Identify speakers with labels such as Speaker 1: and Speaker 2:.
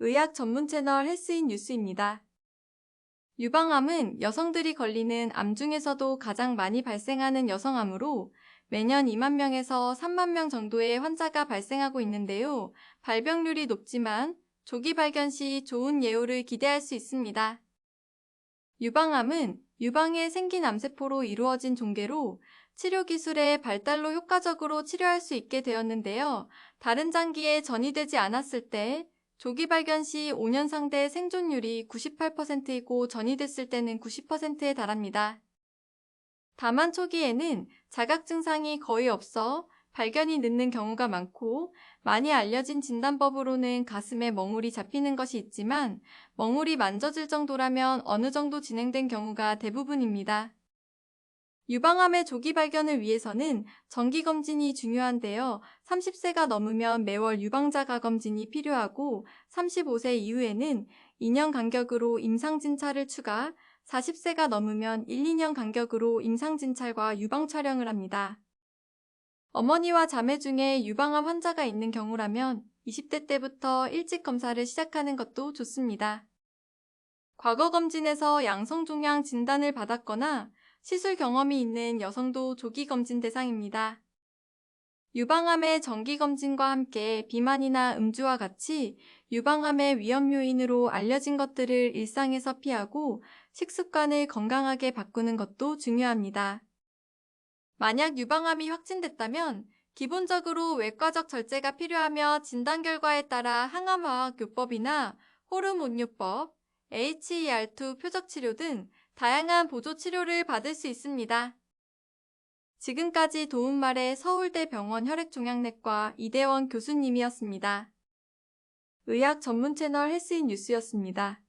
Speaker 1: 의학 전문 채널 헬스인 뉴스입니다. 유방암은 여성들이 걸리는 암 중에서도 가장 많이 발생하는 여성암으로 매년 2만 명에서 3만 명 정도의 환자가 발생하고 있는데요. 발병률이 높지만 조기 발견 시 좋은 예후를 기대할 수 있습니다. 유방암은 유방에 생긴 암세포로 이루어진 종괴로 치료 기술의 발달로 효과적으로 치료할 수 있게 되었는데요. 다른 장기에 전이되지 않았을 때 조기 발견 시 5년 상대 생존율이 98%이고 전이됐을 때는 90%에 달합니다. 다만 초기에는 자각 증상이 거의 없어 발견이 늦는 경우가 많고 많이 알려진 진단법으로는 가슴에 멍울이 잡히는 것이 있지만 멍울이 만져질 정도라면 어느 정도 진행된 경우가 대부분입니다. 유방암의 조기 발견을 위해서는 정기검진이 중요한데요. 30세가 넘으면 매월 유방자가 검진이 필요하고 35세 이후에는 2년 간격으로 임상진찰을 추가, 40세가 넘으면 1, 2년 간격으로 임상진찰과 유방 촬영을 합니다. 어머니와 자매 중에 유방암 환자가 있는 경우라면 20대 때부터 일찍 검사를 시작하는 것도 좋습니다. 과거 검진에서 양성종양 진단을 받았거나 시술 경험이 있는 여성도 조기 검진 대상입니다. 유방암의 정기 검진과 함께 비만이나 음주와 같이 유방암의 위험 요인으로 알려진 것들을 일상에서 피하고 식습관을 건강하게 바꾸는 것도 중요합니다. 만약 유방암이 확진됐다면 기본적으로 외과적 절제가 필요하며 진단 결과에 따라 항암화학 요법이나 호르몬요법, HER2 표적 치료 등 다양한 보조 치료를 받을 수 있습니다. 지금까지 도움말의 서울대병원 혈액종양내과 이대원 교수님이었습니다. 의학 전문 채널 헬스인 뉴스였습니다.